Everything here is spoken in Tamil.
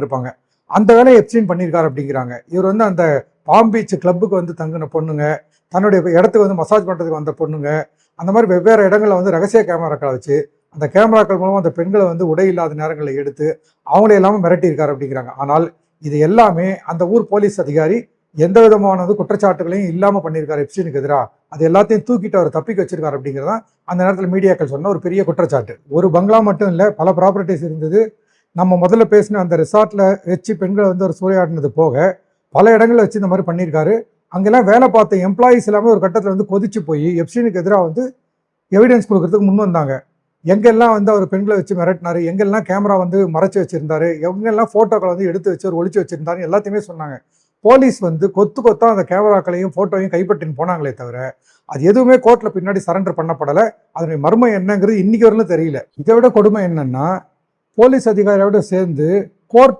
இருப்பாங்க. அந்த வேலையை எப்சின் பண்ணியிருக்காரு அப்படிங்கிறாங்க. இவர் வந்து அந்த பாம் பீச் கிளப்புக்கு வந்து தங்கின பொண்ணுங்க தன்னுடைய இடத்துக்கு வந்து மசாஜ் பண்ணுறதுக்கு வந்த பொண்ணுங்க அந்த மாதிரி வெவ்வேறு இடங்களில் வந்து ரகசிய கேமராக்களை வச்சு அந்த கேமராக்கள் மூலமாக அந்த பெண்களை வந்து உடை இல்லாத நேரங்களில் எடுத்து அவங்களே எல்லாமே மிரட்டியிருக்காரு அப்படிங்கிறாங்க. ஆனால் இது எல்லாமே அந்த ஊர் போலீஸ் அதிகாரி எந்த விதமானது குற்றச்சாட்டுகளையும் இல்லாமல் பண்ணியிருக்காரு எப்சினுக்கு எதிராக. அது எல்லாத்தையும் தூக்கிட்டு அவர் தப்பிக்க வச்சிருக்காரு அப்படிங்கிறதான் அந்த நேரத்தில் மீடியாக்கள் சொன்ன ஒரு பெரிய குற்றச்சாட்டு. ஒரு பங்களா மட்டும் இல்லை பல ப்ராப்பர்ட்டிஸ் இருந்தது. நம்ம முதல்ல பேசின அந்த ரிசார்ட்டில் வச்சு பெண்களை வந்து ஒரு சூறையாடினது போக பல இடங்களில் வச்சு இந்த மாதிரி பண்ணியிருக்காரு. அங்கெல்லாம் வேலை பார்த்த எம்ப்ளாயீஸ் எல்லாமே ஒரு கட்டத்தில் வந்து கொதிச்சு போய் எப்சினுக்கு எதிராக வந்து எவிடன்ஸ் கொடுக்கறதுக்கு முன் வந்தாங்க. எங்கெல்லாம் வந்து அவர் பெண்களை வச்சு மிரட்டினாரு எங்கெல்லாம் கேமரா வந்து மறைச்சி வச்சுருந்தாரு எங்கெல்லாம் ஃபோட்டோக்களை வந்து எடுத்து வச்சு ஒரு ஒழிச்சு வச்சுருந்தாரு எல்லாத்தையுமே சொன்னாங்க. போலீஸ் வந்து கொத்து கொத்தா அந்த கேமராக்களையும் ஃபோட்டோவையும் கைப்பற்றின்னு போனாங்களே தவிர அது எதுவுமே கோர்ட்டில் பின்னாடி சரண்டர் பண்ணப்படலை. அதனுடைய மர்மம் என்னங்கிறது இன்றைக்கி வரலும் தெரியல. இதை விட கொடுமை என்னென்னா போலீஸ் அதிகாரியோட சேர்ந்து கோர்ட்